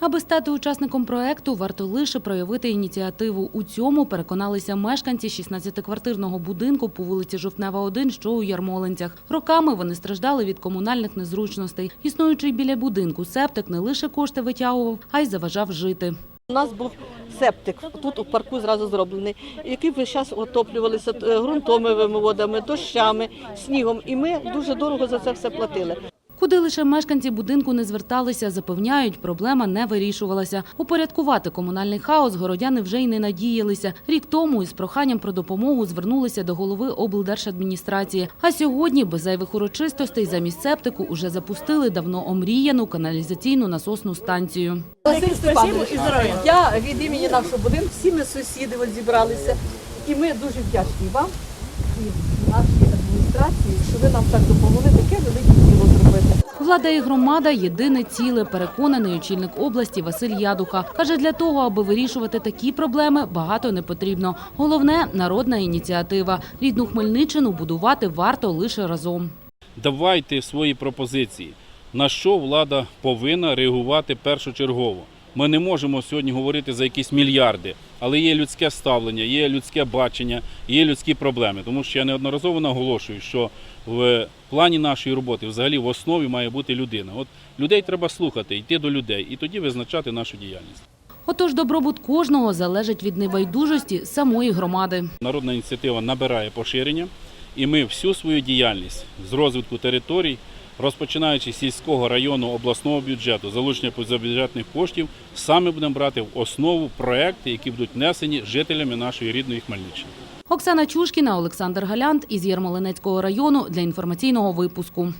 Аби стати учасником проекту, варто лише проявити ініціативу. У цьому переконалися мешканці 16-квартирного будинку по вулиці Жовтнева, 1, що у Ярмолинцях. Роками вони страждали від комунальних незручностей. Існуючий біля будинку септик не лише кошти витягував, а й заважав жити. У нас був септик, тут у парку зразу зроблений, який весь час отоплювалися е, ґрунтовими водами, дощами, снігом. І ми дуже дорого за це все платили. Куди лише мешканці будинку не зверталися, запевняють, проблема не вирішувалася. Упорядкувати комунальний хаос городяни вже й не надіялися. Рік тому із проханням про допомогу звернулися до голови облдержадміністрації. А сьогодні, без зайвих урочистостей, замість септику уже запустили давно омріяну каналізаційну насосну станцію. Я від імені нашого будинку, всі ми сусіди зібралися. І ми дуже вдячні вам і нашій адміністрації, що ви нам так допомогли таке велике. Влада і громада – єдине ціле, переконаний очільник області Василь Ядуха. Каже, для того, аби вирішувати такі проблеми, багато не потрібно. Головне – народна ініціатива. Рідну Хмельниччину будувати варто лише разом. давайте свої пропозиції, на що влада повинна реагувати першочергово. Ми не можемо сьогодні говорити за якісь мільярди, але є людське ставлення, є людське бачення, є людські проблеми. Тому що я неодноразово наголошую, що в плані нашої роботи взагалі в основі має бути людина. От людей треба слухати, йти до людей і тоді визначати нашу діяльність. Отож, добробут кожного залежить від небайдужості самої громади. Народна ініціатива набирає поширення, і ми всю свою діяльність з розвитку територій, розпочинаючи з сільського району обласного бюджету, залучення позабюджетних коштів, саме будемо брати в основу проекти, які будуть внесені жителями нашої рідної Хмельниччини. Оксана Чушкіна, Олександр Галянт із Єрмолинецького району для інформаційного випуску.